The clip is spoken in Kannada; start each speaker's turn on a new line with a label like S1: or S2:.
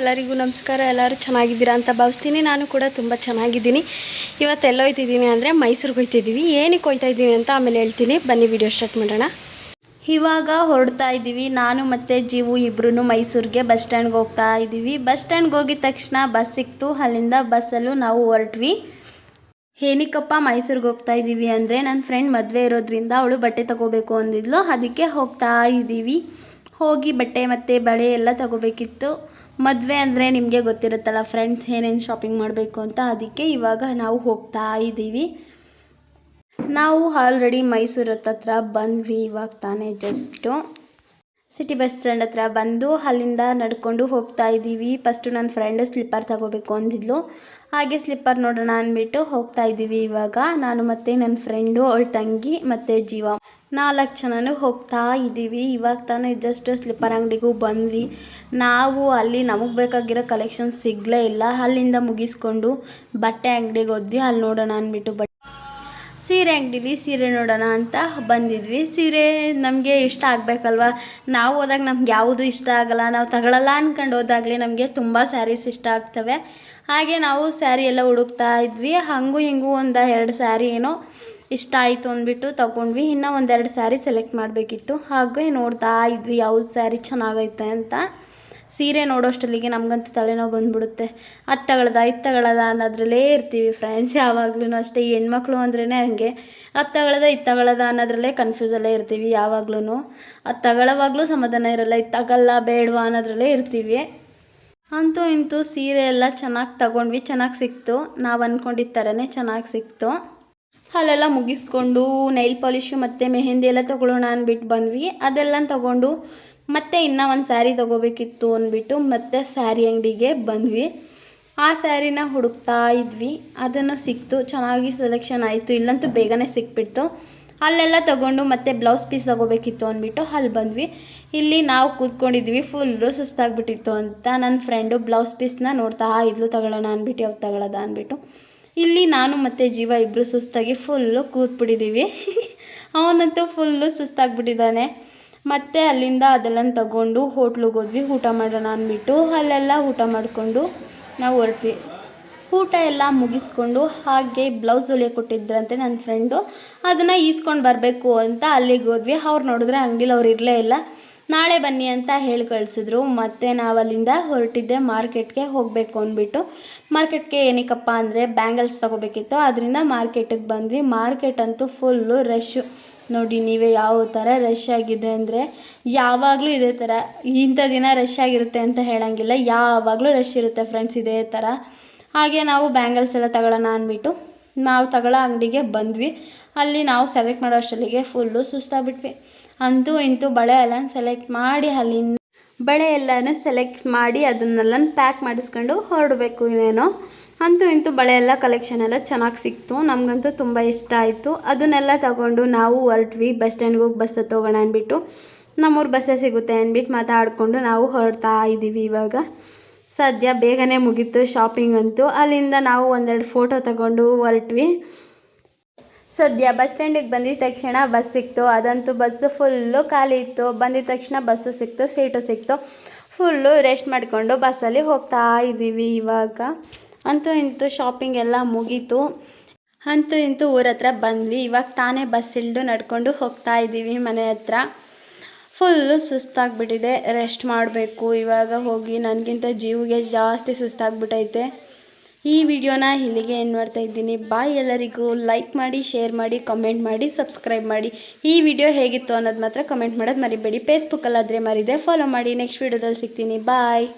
S1: ಎಲ್ಲರಿಗೂ ನಮಸ್ಕಾರ, ಎಲ್ಲರೂ ಚೆನ್ನಾಗಿದ್ದೀರಾ ಅಂತ ಭಾವಿಸ್ತೀನಿ. ನಾನು ಕೂಡ ತುಂಬ ಚೆನ್ನಾಗಿದ್ದೀನಿ. ಇವತ್ತು ಎಲ್ಲೋ ಹೋಯ್ತಿದ್ದೀನಿ ಅಂದರೆ ಮೈಸೂರಿಗೆ ಹೋಯ್ತಿದ್ದೀವಿ ಏನಕ್ಕೆ ಹೋಯ್ತಾ ಇದ್ದೀನಿ ಅಂತ ಆಮೇಲೆ ಹೇಳ್ತೀನಿ. ಬನ್ನಿ, ವಿಡಿಯೋ ಸ್ಟಾರ್ಟ್ ಮಾಡೋಣ. ಇವಾಗ ಹೊರಡ್ತಾ ಇದ್ದೀವಿ. ನಾನು ಮತ್ತು ಜೀವು ಇಬ್ಬರೂ ಮೈಸೂರಿಗೆ ಬಸ್ ಸ್ಟ್ಯಾಂಡ್ಗೆ ಹೋಗ್ತಾ ಇದ್ದೀವಿ. ಬಸ್ ಸ್ಟ್ಯಾಂಡ್ಗೆ ಹೋಗಿದ ತಕ್ಷಣ ಬಸ್ ಸಿಕ್ತು. ಅಲ್ಲಿಂದ ಬಸ್ಸಲ್ಲೂ ನಾವು ಹೊರಟ್ವಿ. ಏನಕ್ಕಪ್ಪ ಮೈಸೂರಿಗೆ ಹೋಗ್ತಾ ಇದ್ದೀವಿ ಅಂದರೆ ನನ್ನ ಫ್ರೆಂಡ್ ಮದುವೆ ಇರೋದ್ರಿಂದ ಅವಳು ಬಟ್ಟೆ ತಗೋಬೇಕು ಅಂದಿದ್ಲು. ಅದಕ್ಕೆ ಹೋಗ್ತಾ ಇದ್ದೀವಿ. ಹೋಗಿ ಬಟ್ಟೆ ಮತ್ತು ಬಳೆ ಎಲ್ಲ ತಗೋಬೇಕಿತ್ತು. ಮದುವೆ ಅಂದರೆ ನಿಮಗೆ ಗೊತ್ತಿರುತ್ತಲ್ಲ ಫ್ರೆಂಡ್ಸ್ ಏನೇನು ಶಾಪಿಂಗ್ ಮಾಡಬೇಕು ಅಂತ ಅದಕ್ಕೆ ಇವಾಗ ನಾವು ಹೋಗ್ತಾ ಇದ್ದೀವಿ. ನಾವು ಆಲ್ರೆಡಿ ಮೈಸೂರು ಹತ್ತತ್ರ ಬಂದ್ವಿ, ಇವಾಗ ತಾನೇ ಜಸ್ಟು ಸಿಟಿ ಬಸ್ ಸ್ಟ್ಯಾಂಡ್ ಹತ್ರ ಬಂದು ಅಲ್ಲಿಂದ ನಡ್ಕೊಂಡು ಹೋಗ್ತಾ ಇದ್ದೀವಿ. ಫಸ್ಟು ನನ್ನ ಫ್ರೆಂಡ್ ಸ್ಲಿಪ್ಪರ್ ತಗೋಬೇಕು ಅಂದಿದ್ಲು. ಹಾಗೆ ಸ್ಲಿಪ್ಪರ್ ನೋಡೋಣ ಅಂದ್ಬಿಟ್ಟು ಹೋಗ್ತಾ ಇದ್ದೀವಿ ಇವಾಗ. ನಾನು ಮತ್ತು ನನ್ನ ಫ್ರೆಂಡು ಅವಳ ತಂಗಿ ಮತ್ತು ಜೀವ. ನಾಲ್ಕು ಜನನೂ ಹೋಗ್ತಾ ಇದ್ದೀವಿ. ಇವಾಗ ತಾನೇ ಜಸ್ಟ್ ಸ್ಲಿಪ್ಪರ್ ಅಂಗಡಿಗೂ ಬಂದ್ವಿ. ನಾವು ಅಲ್ಲಿ ನಮಗೆ ಬೇಕಾಗಿರೋ ಕಲೆಕ್ಷನ್ ಸಿಗಲೇ ಇಲ್ಲ. ಅಲ್ಲಿಂದ ಮುಗಿಸ್ಕೊಂಡು ಬಟ್ಟೆ ಅಂಗಡಿಗೆ ಹೋದ್ವಿ. ಅಲ್ಲಿ ನೋಡೋಣ ಅಂದ್ಬಿಟ್ಟು ಬಟ್ಟೆ ಸೀರೆ ಅಂಗಡಿಲಿ ಸೀರೆ ನೋಡೋಣ ಅಂತ ಬಂದಿದ್ವಿ. ಸೀರೆ ನಮಗೆ ಇಷ್ಟ ಆಗಬೇಕಲ್ವ? ನಾವು ಹೋದಾಗ ನಮ್ಗೆ ಯಾವುದು ಇಷ್ಟ ಆಗಲ್ಲ. ನಾವು ತಗೊಳ್ಳಲ್ಲ ಅಂದ್ಕೊಂಡು ಹೋದಾಗಲೇ ನಮಗೆ ತುಂಬ ಸ್ಯಾರೀಸ್ ಇಷ್ಟ ಆಗ್ತವೆ. ಹಾಗೆ ನಾವು ಸ್ಯಾರಿ ಎಲ್ಲ ಹುಡುಕ್ತಾ ಇದ್ವಿ. ಹಾಗೂ ಹಿಂಗೂ ಒಂದು ಎರಡು ಸ್ಯಾರಿ ಏನೋ ಇಷ್ಟ ಆಯಿತು ಅಂದ್ಬಿಟ್ಟು ತೊಗೊಂಡ್ವಿ. ಇನ್ನೂ ಒಂದೆರಡು ಸ್ಯಾರಿ ಸೆಲೆಕ್ಟ್ ಮಾಡಬೇಕಿತ್ತು. ಹಾಗೆ ನೋಡ್ತಾ ಇದ್ವಿ ಯಾವ ಸ್ಯಾರಿ ಚೆನ್ನಾಗೈತೆ ಅಂತ. ಸೀರೆ ನೋಡೋಷ್ಟಲ್ಲಿಗೆ ನಮಗಂತೂ ತಲೆನೋವು ಬಂದ್ಬಿಡುತ್ತೆ. ಅದು ತಗೊಳ್ದ ಇದು ತಗೊಳ್ಳೋದ ಅನ್ನೋದ್ರಲ್ಲೇ ಇರ್ತೀವಿ ಫ್ರೆಂಡ್ಸ್ ಯಾವಾಗ್ಲೂ ಅಷ್ಟೇ. ಹೆಣ್ಮಕ್ಳು ಅಂದ್ರೇ ಹಂಗೆ. ಅದು ತಗೊಳ್ಳೋದ, ಇದು ತಗೊಳ್ಳೋದ ಅನ್ನೋದ್ರಲ್ಲೇ ಕನ್ಫ್ಯೂಸಲ್ಲೇ ಇರ್ತೀವಿ ಯಾವಾಗ್ಲೂ ಅದು ತಗೊಳ್ಳೋವಾಗಲೂ ಸಮಾಧಾನ ಇರಲ್ಲ, ಇದು ತಗೊಲ್ಲ ಬೇಡವಾ ಅನ್ನೋದ್ರಲ್ಲೇ ಇರ್ತೀವಿ. ಅಂತೂ ಇಂತೂ ಸೀರೆ ಎಲ್ಲ ಚೆನ್ನಾಗಿ ತಗೊಂಡ್ವಿ, ಚೆನ್ನಾಗಿ ಸಿಕ್ತು. ನಾವು ಅಂದ್ಕೊಂಡಿದ್ದ ಥರನೇ ಚೆನ್ನಾಗಿ ಸಿಕ್ತು. ಅಲ್ಲೆಲ್ಲ ಮುಗಿಸ್ಕೊಂಡು ನೈಲ್ ಪಾಲಿಶು ಮತ್ತು ಮೆಹೆಂದಿ ಎಲ್ಲ ತೊಗೊಳ್ಳೋಣ ಅಂದ್ಬಿಟ್ಟು ಬಂದ್ವಿ. ಅದೆಲ್ಲ ತಗೊಂಡು ಮತ್ತೆ ಇನ್ನೂ ಒಂದು ಸ್ಯಾರಿ ತೊಗೋಬೇಕಿತ್ತು ಅಂದ್ಬಿಟ್ಟು ಮತ್ತೆ ಸ್ಯಾರಿ ಅಂಗಡಿಗೆ ಬಂದ್ವಿ. ಆ ಸ್ಯಾರಿನ ಹುಡುಕ್ತಾ ಇದ್ವಿ. ಅದನ್ನು ಸಿಕ್ತು. ಚೆನ್ನಾಗಿ ಸೆಲೆಕ್ಷನ್ ಆಯಿತು. ಇಲ್ಲಂತೂ ಬೇಗನೆ ಸಿಕ್ಬಿಡ್ತು. ಅಲ್ಲೆಲ್ಲ ತೊಗೊಂಡು ಮತ್ತೆ ಬ್ಲೌಸ್ ಪೀಸ್ ತೊಗೋಬೇಕಿತ್ತು ಅಂದ್ಬಿಟ್ಟು ಅಲ್ಲಿ ಬಂದ್ವಿ. ಇಲ್ಲಿ ನಾವು ಕೂತ್ಕೊಂಡಿದ್ವಿ. ಫುಲ್ಲು ಸುಸ್ತಾಗ್ಬಿಟ್ಟಿತ್ತು ಅಂತ ನನ್ನ ಫ್ರೆಂಡು ಬ್ಲೌಸ್ ಪೀಸ್ನ ನೋಡ್ತಾ ಇದ್ಲು ತಗೊಳ್ಳೋಣ ಅಂದ್ಬಿಟ್ಟು ಅವ್ರು ತಗೊಳ್ಳೋದ? ಅಂದ್ಬಿಟ್ಟು. ಇಲ್ಲಿ ನಾನು ಮತ್ತು ಜೀವ ಇಬ್ಬರು ಸುಸ್ತಾಗಿ ಫುಲ್ಲು ಕೂತ್ಬಿಟ್ಟಿದ್ದೀವಿ ಅವನಂತೂ ಫುಲ್ಲು ಸುಸ್ತಾಗ್ಬಿಟ್ಟಿದ್ದಾನೆ. ಮತ್ತು ಅಲ್ಲಿಂದ ಅದೆಲ್ಲ ತಗೊಂಡು ಹೋಟ್ಲಿಗೆ ಹೋದ್ವಿ. ಊಟ ಮಾಡೋಣ ಅಂದ್ಬಿಟ್ಟು ಅಲ್ಲೆಲ್ಲ ಊಟ ಮಾಡಿಕೊಂಡು ನಾವು ಹೊರಟ್ವಿ. ಊಟ ಎಲ್ಲ ಮುಗಿಸ್ಕೊಂಡು ಹಾಗೆ ಬ್ಲೌಸ್ ಹೊಲಿಯೋ ಕೊಟ್ಟಿದ್ರಂತೆ ನನ್ನ ಫ್ರೆಂಡು. ಅದನ್ನು ಈಸ್ಕೊಂಡು ಬರಬೇಕು ಅಂತ ಅಲ್ಲಿಗೆ ಹೋದ್ವಿ. ಅವ್ರು ನೋಡಿದ್ರೆ ಅಂಗಡಿಲಿ ಅವ್ರು ಇರಲೇ ಇಲ್ಲ. ನಾಳೆ ಬನ್ನಿ ಅಂತ ಹೇಳಿ ಕಳಿಸಿದ್ರು. ಮತ್ತು ನಾವು ಅಲ್ಲಿಂದ ಹೊರಟಿದ್ದೆ ಮಾರ್ಕೆಟ್ಗೆ ಹೋಗಬೇಕು ಅಂದ್ಬಿಟ್ಟು. ಮಾರ್ಕೆಟ್ಗೆ ಏನಕ್ಕಪ್ಪ ಅಂದರೆ ಬ್ಯಾಂಗಲ್ಸ್ ತೊಗೋಬೇಕಿತ್ತು. ಅದರಿಂದ ಮಾರ್ಕೆಟಿಗೆ ಬಂದ್ವಿ. ಮಾರ್ಕೆಟ್ ಅಂತೂ ಫುಲ್ಲು ರಶ್ಶು ನೋಡಿ, ನೀವೇ ಯಾವ ಥರ ರಶ್ ಆಗಿದೆ ಅಂದರೆ ಯಾವಾಗಲೂ ಇದೇ ಥರ. ಇಂಥ ದಿನ ರಶ್ ಆಗಿರುತ್ತೆ ಅಂತ ಹೇಳೋಂಗಿಲ್ಲ. ಯಾವಾಗಲೂ ರಶ್ ಇರುತ್ತೆ ಫ್ರೆಂಡ್ಸ್, ಇದೇ ಥರ. ಹಾಗೆ ನಾವು ಬ್ಯಾಂಗಲ್ಸ್ ಎಲ್ಲ ತಗೊಳ್ಳೋಣ ಅಂದ್ಬಿಟ್ಟು ನಾವು ತಗೊಳ್ಳೋ ಅಂಗಡಿಗೆ ಬಂದ್ವಿ. ಅಲ್ಲಿ ನಾವು ಸೆಲೆಕ್ಟ್ ಮಾಡೋ ಅಷ್ಟರಲ್ಲಿಗೆ ಫುಲ್ಲು ಸುಸ್ತಾಗ್ಬಿಟ್ವಿ. ಅಂತೂ ಇಂತೂ ಬಳೆ ಎಲ್ಲ ಸೆಲೆಕ್ಟ್ ಮಾಡಿ ಅಲ್ಲಿಂದ ಬಳೆ ಎಲ್ಲನೂ ಸೆಲೆಕ್ಟ್ ಮಾಡಿ ಅದನ್ನೆಲ್ಲ ಪ್ಯಾಕ್ ಮಾಡಿಸ್ಕೊಂಡು ಹೊರಡಬೇಕು ಇನ್ನೇನೋ. ಅಂತೂ ಇಂತೂ ಬಳೆ ಎಲ್ಲ ಕಲೆಕ್ಷನ್ ಎಲ್ಲ ಚೆನ್ನಾಗಿ ಸಿಕ್ತು. ನಮಗಂತೂ ತುಂಬ ಇಷ್ಟ ಆಯಿತು. ಅದನ್ನೆಲ್ಲ ತಗೊಂಡು ನಾವು ಹೊರಟ್ವಿ. ಬಸ್ ಸ್ಟ್ಯಾಂಡ್ಗೆ ಹೋಗಿ ಬಸ್ ಹತ್ತೋಗೋಣ ಅಂದ್ಬಿಟ್ಟು. ನಮ್ಮೂರು ಬಸ್ಸೇ ಸಿಗುತ್ತೆ ಅಂದ್ಬಿಟ್ಟು ಮಾತಾಡಿಕೊಂಡು ನಾವು ಹೊರಡ್ತಾ ಇದ್ದೀವಿ ಇವಾಗ. ಸದ್ಯ ಬೇಗನೆ ಮುಗೀತು ಶಾಪಿಂಗ್ ಅಂತೂ. ಅಲ್ಲಿಂದ ನಾವು ಒಂದೆರಡು ಫೋಟೋ ತಗೊಂಡು ಹೊರಟ್ವಿ. ಸದ್ಯ ಬಸ್ ಸ್ಟ್ಯಾಂಡಿಗೆ ಬಂದಿದ ತಕ್ಷಣ ಬಸ್ ಸಿಕ್ತು. ಅದಂತೂ ಬಸ್ಸು ಫುಲ್ಲು ಖಾಲಿ ಇತ್ತು. ಬಂದಿದ ತಕ್ಷಣ ಬಸ್ಸು ಸಿಕ್ತು ಸೀಟು ಸಿಕ್ತು. ಫುಲ್ಲು ರೆಸ್ಟ್ ಮಾಡಿಕೊಂಡು ಬಸ್ಸಲ್ಲಿ ಹೋಗ್ತಾ ಇದ್ದೀವಿ ಇವಾಗ. ಅಂತೂ ಇಂತೂ ಶಾಪಿಂಗ್ ಎಲ್ಲ ಮುಗೀತು. ಅಂತೂ ಇಂತೂ ಊರ ಹತ್ರ ಬಂದ್ವಿ. ಇವಾಗ ತಾನೇ ಬಸ್ ಇಳಿದು ನಡ್ಕೊಂಡು ಹೋಗ್ತಾ ಇದ್ದೀವಿ ಮನೆ ಹತ್ರ. ಫುಲ್ಲು ಸುಸ್ತಾಗಿಬಿಟ್ಟಿದೆ. ರೆಸ್ಟ್ ಮಾಡಬೇಕು. ಇವಾಗ ಹೋಗಿ ನನಗಿಂತ ಜೀವಿಗೆ ಜಾಸ್ತಿ ಸುಸ್ತಾಗ್ಬಿಟ್ಟೈತೆ ಈ ವಿಡಿಯೋನ ಇಲ್ಲಿಗೆ ಏನು ಮಾಡ್ತಾ ಇದ್ದೀನಿ. ಬಾಯ್ ಎಲ್ಲರಿಗೂ. ಲೈಕ್ ಮಾಡಿ ಶೇರ್ ಮಾಡಿ ಕಮೆಂಟ್ ಮಾಡಿ ಸಬ್ಸ್ಕ್ರೈಬ್ ಮಾಡಿ. ಈ ವಿಡಿಯೋ ಹೇಗಿತ್ತು ಅನ್ನೋದು ಮಾತ್ರ ಕಮೆಂಟ್ ಮಾಡೋದು ಮರಿಬೇಡಿ. ಫೇಸ್ಬುಕ್ಕಲ್ಲಾದರೆ ಮರಿದೆ. ಫಾಲೋ ಮಾಡಿ. ನೆಕ್ಸ್ಟ್ ವಿಡಿಯೋದಲ್ಲಿ ಸಿಗ್ತೀನಿ. ಬಾಯ್